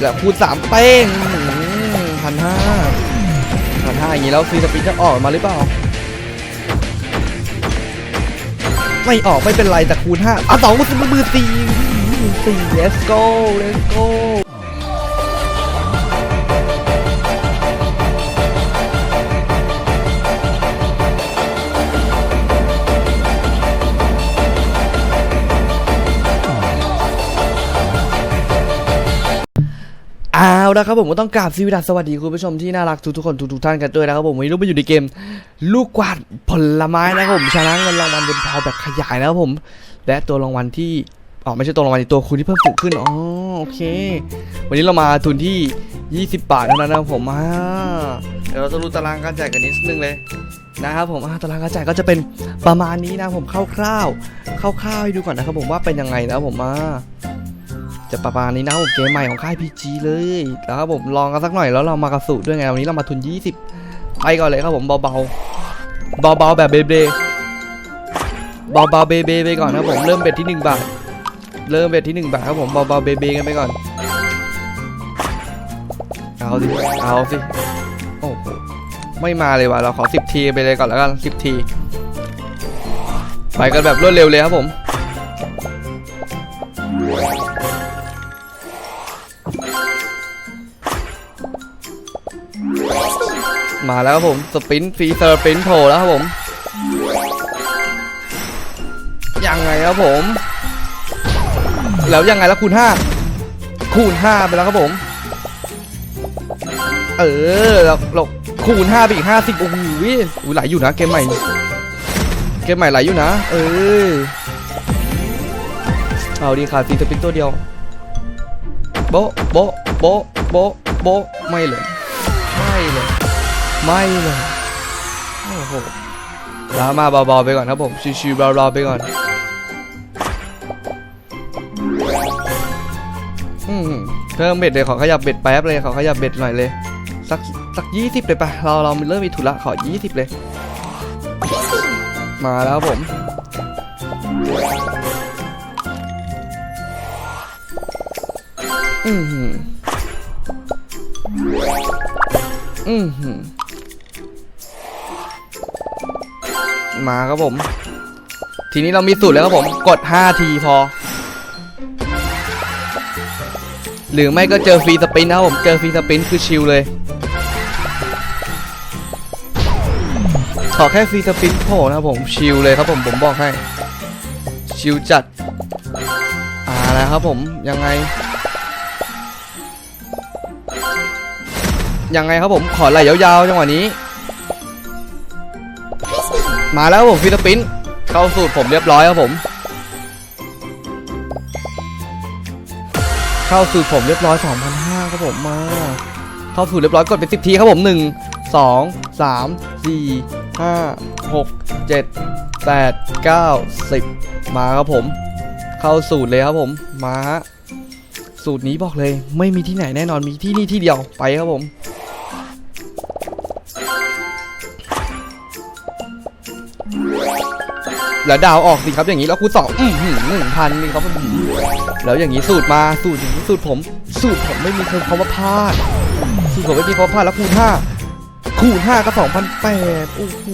แล้วคูณสามเป้งพันห้าพันห้าอย่างนี้แล้วฟรีสปินจะออกมาหรือเปล่า ไม่ออกไม่เป็นไรแต่คูณห้าอะสองมือมือสี่สี่ let's go let's go ละครับผมก็ต้องกราบสวัสดีสวัสดีคุณผู้ชมที่น่ารักทุกๆคนทุกๆท่านกันด้วยนะครับผมวันนี้เราไปอยู่ในเกม ลูกกวาดผลไม้นะครับผมชนะเงินรางวัลบนพอแบบขยายนะครับผม และตัวรางวัลที่อ๋อไม่ใช่ตัวรางวัลตัวคูณที่เพิ่มสูงขึ้นอ๋อโอเค วันนี้เรามาทุนที่ 20 บาทเท่านั้นนะครับผมอ่าเดี๋ยวเราจะรู้ตารางการจ่ายกันนิดนึงเลยนะครับผมตารางการจ่ายก็จะเป็นประมาณนี้นะผมคร่าวๆคร่าวๆให้ดูก่อนนะครับผมว่าเป็นยังไงนะครับผมอ่า จะประมาณนี้นะผมเกมใหม่ของค่าย PG เลยแล้วครับผมลองกันสักหน่อยแล้วเรามากระสูตรด้วยไงวันนี้เรามาทุน 20 ไปก่อนเลยครับผมเบาๆเบาๆแบบเบเบเบาๆเบเบไปก่อนนะครับผมเริ่มเบ็ดที่1บาทเริ่มเบ็ดที่1บาทครับผมเบาๆเบเบกันไปก่อนเอาสิเอาสิโอ้โหไม่มาเลยว่ะเราขอ 10 ทีไปเลยก่อนแล้วกัน10 ทีไปกันแบบรวดเร็วเลยครับผม มาแล้วครับผม สปินฟรีเซอร์ปินโผล่แล้วครับผม ยังไงครับผม แล้วยังไงแล้วคูณห้าคูณห้าไปแล้วครับผม เออแล้วเราคูณห้าไปอีกห้าสิบโอ้โหอุ๊ยไหลอยู่นะเกมใหม่ เกมใหม่ไหลอยู่นะ เออ เอาดีขาดฟรีสปินตัวเดียว โบโบโบโบโบไม่เลย ไม่เลยโอ้โหลามาเบาๆไปก่อนครับผม ชิวๆเบาๆไปก่อน อืมเพิ่มเบ็ดเลยขอขยับเบ็ดแป๊บเลยขอขยับเบ็ดหน่อยเลย สักสักยี่สิบเลยปะเราเราเริ่มมีทุนละขอยี่สิบเลย มาแล้วผมอืมอืม มาครับผม ทีนี้เรามีสูตรแล้วครับผม กด 5 ทีพอ หรือไม่ก็เจอฟรีสปินนะครับผม เจอฟรีสปินคือชิลเลย ขอแค่ฟรีสปินโผล่นะครับผม ชิลเลยครับผม ผมบอกให้ ชิลจัด อ่าแล้วครับผม ยังไง ยังไงครับผม ขอไหลยาวๆจังหวะนี้ มาแล้วผมฟิลิปปินส์เข้าสูตรผมเรียบร้อยครับผม เข้าสูตรผมเรียบร้อย2,500ครับผมมาเข้าสูตรเรียบร้อยกดไป10ทีครับผม 1 2 3 4 5 6 7 8 9 10 มาครับผม เข้าสูตรเลยครับผมมาสูตรนี้บอกเลย ไม่มีที่ไหนแน่นอนมีที่นี่ที่เดียวไปครับผม แล้วดาวออกสิครับอย่างนี้แล้วคูณสองอืมหนึ่งพันนี่ครับแล้วอย่างนี้สูตรมาสูตรอย่างนี้สูตรผม สูตรผมไม่มีคำว่าพลาดสูตรผมไม่มีคำว่าพลาดแล้วคูณห้าคูณห้าก็สองพันแปดโอ้โห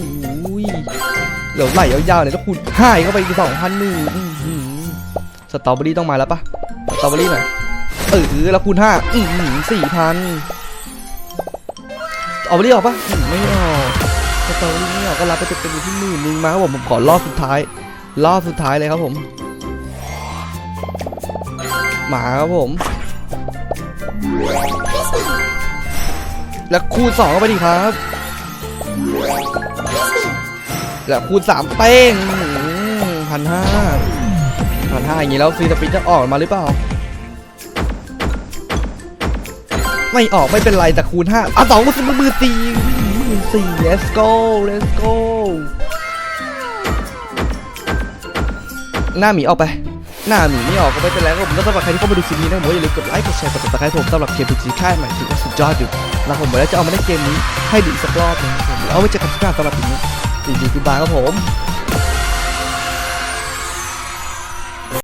เหลือไหลยาวๆเลยแล้วคูณห้าอีกเข้าไปอีกสองพันหนึ่งสตรอเบอรี่ต้องมาแล้วปะสตรอเบอรี่หน่อยเออแล้วคูณห้าอืมสี่พันเอเบอรี่ออกปะไม่ออก สตอรี่นี่ก็รับไปเต็มๆที่หมื่นหนึงมาครับผมผมขอรอบสุดท้าย รอบสุดท้ายเลยครับผม หมาครับผม และคูณสองเข้ไปดิครับ และคูณสามเป้งพันห้าพันห้าอย่างนี้แล้วซีสปินจะออกมาหรือเปล่าไม่ออกไม่เป็นไรแต่คูณห้าอะสองคูณมือมือตี 4 let's go let's go หน้าหมีออกไป หน้าหมีไม่ออกก็ไม่เป็นไรก็ผมก็สำหรับใครที่เข้ามาดูคลิปนี้นะผมอย่าลืมกดไลค์กดแชร์กดติดตามให้ผมสำหรับเกมพีจีค่ายใหม่ถือว่าสุดยอดอยู่แล้วผมบอกแล้วจะเอามาเล่นเกมนี้ให้ดีสักรอบนึงผมเอาไว้เจอกันทุก้าสำหรับปีนี้ดีดีคุณบายครับผม